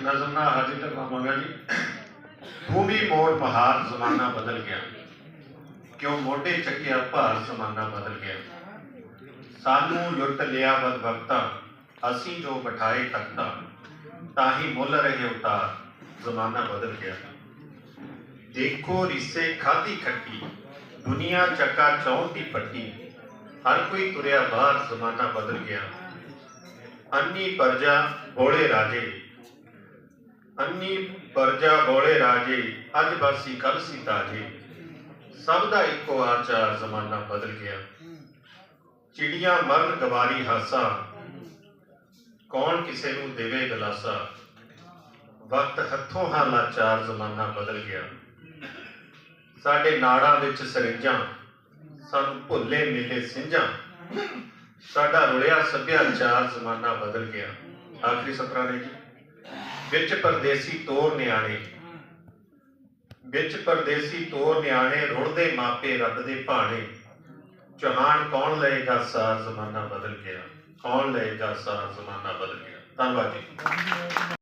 नजमना हाजी तक मांगा जी। भूमि मोड़ पहाड़, जमाना बदल गया। क्यों? मोटे चकिया पहाड़, जमाना बदल गया। सानू लुट लिया बद असी जो बठाए तख्ता, ताही मुल रहे उतार, जमाना बदल गया। देखो रिसे खाती खट्टी, दुनिया चका चौंती पट्टी, हर कोई तुरया बार जमाना बदल गया। अन्नी परजा, भोले राजे ਅੰਨੀ ਪਰਜਾ ਬੋਲੇ ਰਾਜੇ, ਅੱਜ ਬਾਸੀ ਕੱਲ ਸੀ ਤਾਜੇ। ਸਭ ਦਾ ਇੱਕੋ ਆਚਾਰ ਜ਼ਮਾਨਾ ਬਦਲ ਗਿਆ। ਚਿੜੀਆਂ ਮਰਨ ਗਵਾਰੀ ਹਾਸਾ, ਕੌਣ ਕਿਸੇ ਨੂੰ ਦੇਵੇ ਗਲਾਸਾ ਵਕਤ ਹੱਥੋਂ ਹਾਂ ਲਾਚਾਰ ਜ਼ਮਾਨਾ ਬਦਲ ਗਿਆ। ਸਾਡੇ ਨਾੜਾਂ ਵਿੱਚ ਸਰਿੰਜਾਂ, ਸਾਨੂੰ ਭੁੱਲੇ ਮਿਲੇ ਸਿੰਜਾਂ। ਸਾਡਾ ਰੁੜਿਆ ਸੱਭਿਆਚਾਰ ਜ਼ਮਾਨਾ ਬਦਲ ਗਿਆ। ਆਖਰੀ ਸਤਰਾ ਨੇ ਜੀ। ਵਿੱਚ ਪਰਦੇਸੀ ਤੋਰ ਨਿਆਣੇ। ਵਿੱਚ ਪਰਦੇਸੀ ਤੋਰ ਨਿਆਣੇ ਰੁੜਦੇ ਮਾਪੇ ਰੱਬ ਦੇ ਭਾਣੇ। ਚੌਹਾਨ ਕੌਣ ਲਏਗਾ ਸਾਰ ਜ਼ਮਾਨਾ ਬਦਲ ਗਿਆ। ਕੌਣ ਲਏਗਾ ਸਾਰ ਜ਼ਮਾਨਾ ਬਦਲ ਗਿਆ। ਧੰਨਵਾਦ ਜੀ।